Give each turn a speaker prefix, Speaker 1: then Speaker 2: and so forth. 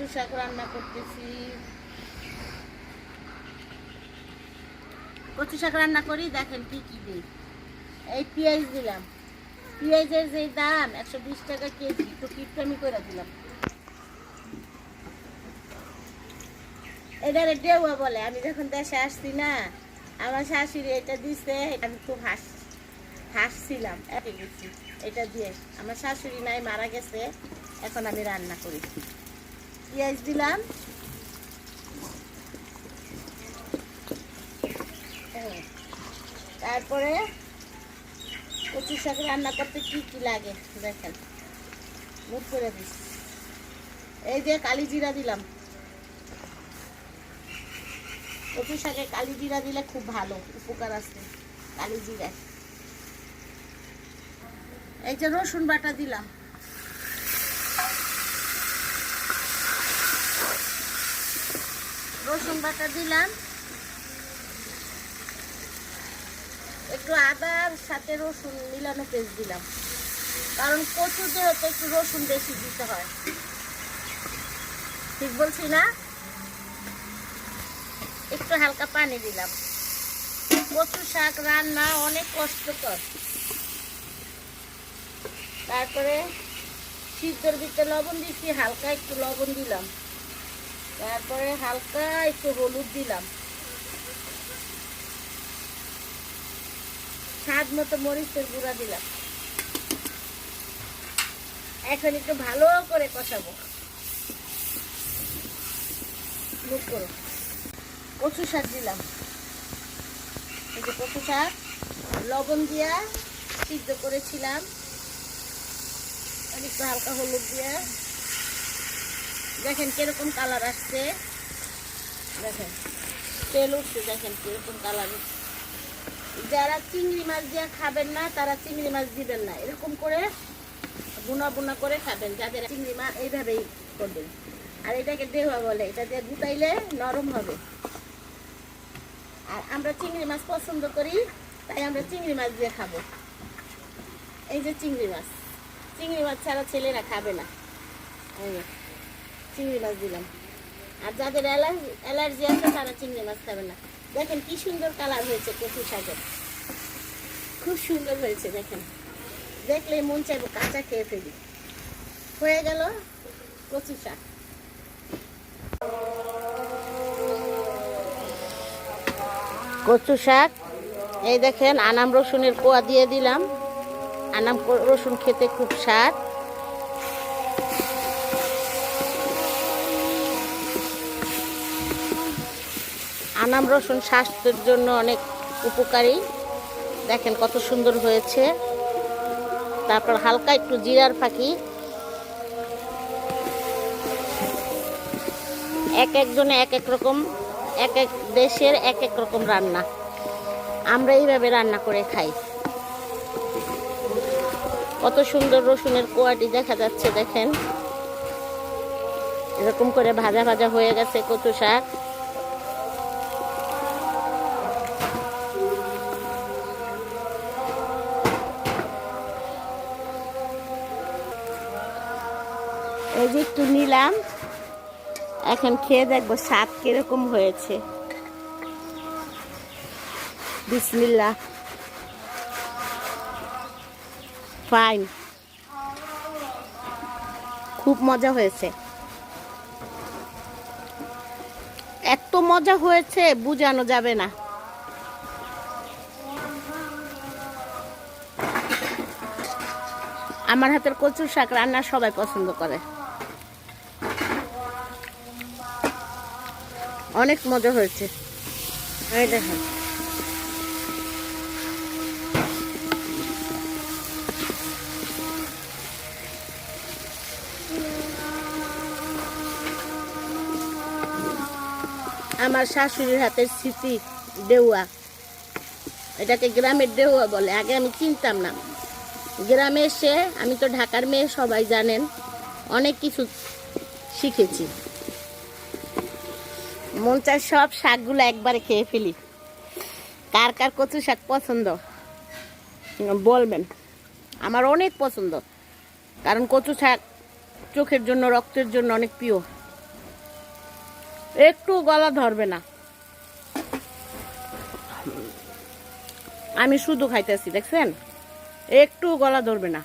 Speaker 1: কচু শাক রান্না করতেছি। কচু শাক রান্না করি, দেখেন কি কি দিই। এই পেঁয়াজ দিলাম। পেঁয়াজের যে দাম, একশো বিশ টাকা কেজি, তো কিটকামি করে দিলাম। এটারে ডেউয়া বলে, আমি যখন দেশে আসছি না, আমার শাশুড়ি এটা দিছে আমি খুব হাস, হাসছিলাম এটা দিয়ে, আমার শাশুড়ি নাই, মারা গেছে, এখন আমি রান্না করি। পেঁয়াজ দিলাম। তারপরে কচু শাক রান্না করতে কি কি লাগে দেখেন। মুখ করে দিস। এই যে কালি জিরা দিলাম। কচু শাকে কালি জিরা দিলে খুব ভালো, উপকার আছে কালি জিরা এই যে রসুন বাটা দিলাম। রসুন বাটা দিলাম। একটু আদার সাথে রসুন মিলানো পেস্ট দিলাম। কারণ কচু যেহেতু একটু রসুন বেশি দিতে হয়। ঠিক বলছি না? একটু হালকা পানি দিলাম। কচু শাক রান্না অনেক কষ্টকর। তারপরে সিদ্ধর ভিতরে লবণ দিচ্ছি হালকা একটু লবণ দিলাম। তারপরে হালকা একটু হলুদ দিলাম। স্বাদ মতো মরিচের গুঁড়া দিলাম। এখন একটু ভালো করে কষাবো। কচু শাক দিলাম। এই যে কচু শাক, লবণ দিয়া সিদ্ধ করেছিলাম। একটু হালকা হলুদ দিয়া। দেখেন কীরকম কালার আসছে। দেখেন, তেল উঠছে, দেখেন কীরকম কালার যারা চিংড়ি মাছ দিয়ে খাবেন না, তারা চিংড়ি মাছ দিবেন না। এরকম করে বুনা বুনা করে খাবেন, যাদের চিংড়ি মাছ এইভাবেই করবেন। আর এটাকে দেওয়া বলে, এটা দিয়ে গুটাইলে নরম হবে। আর আমরা চিংড়ি মাছ পছন্দ করি, তাই আমরা চিংড়ি মাছ দিয়ে খাব। এই যে চিংড়ি মাছ চিংড়ি মাছ ছাড়া ছেলেরা খাবে না। চিংড়ি মাছ দিলাম। আর যাদের অ্যালার্জি অ্যালার্জি আছে, তারা চিংড়ি মাছ খাবে না। দেখেন কি সুন্দর কালার হয়েছে কচু শাকের। খুব সুন্দর হয়েছে, দেখেন। দেখলে মন চাইব কাঁচা খেয়ে ফেলি। হয়ে গেল কচু শাক। কচু শাক, এই দেখেন, আনাম রসুনের কোয়া দিয়ে দিলাম। আনাম রসুন খেতে খুব স্বাদ। আনাম রসুন স্বাস্থ্যের জন্য অনেক উপকারী। দেখেন কত সুন্দর হয়েছে। তারপর হালকা একটু জিরার ফাঁকি। এক একজনে এক এক রকম, এক এক দেশের এক এক রকম রান্না। আমরা এইভাবে রান্না করে খাই। কত সুন্দর রসুনের কোয়াটি দেখা যাচ্ছে, দেখেন। এরকম করে ভাজা ভাজা হয়ে গেছে কচু শাক। এই যে একটু নিলাম। এখন খেয়ে দেখব স্বাদ কীরকম হয়েছে। বিসমিল্লা ফাইন খুব মজা হয়েছে। এত মজা হয়েছে, বুঝানো যাবে না। আমার হাতের কচুর শাক রান্না সবাই পছন্দ করে। অনেক মজা হয়েছে। এই দেখেন। আমার শাশুড়ির হাতের স্মৃতি ডেউয়া এটাকে গ্রামের ডেউয়া বলে। আগে আমি চিনতাম না। গ্রামে এসে আমি তো ঢাকার মেয়ে সবাই জানেন। অনেক কিছু শিখেছি। মন চায় সব শাকগুলো একবারে খেয়ে ফেলি। কার কার কচু শাক পছন্দ? বলবেন। আমার অনেক পছন্দ। কারণ কচু শাক চোখের জন্য, রক্তের জন্য অনেক প্রিয়। একটু গলা ধরবে না। আমি শুধু খাইতেছি, দেখছেন? একটু গলা ধরবে না।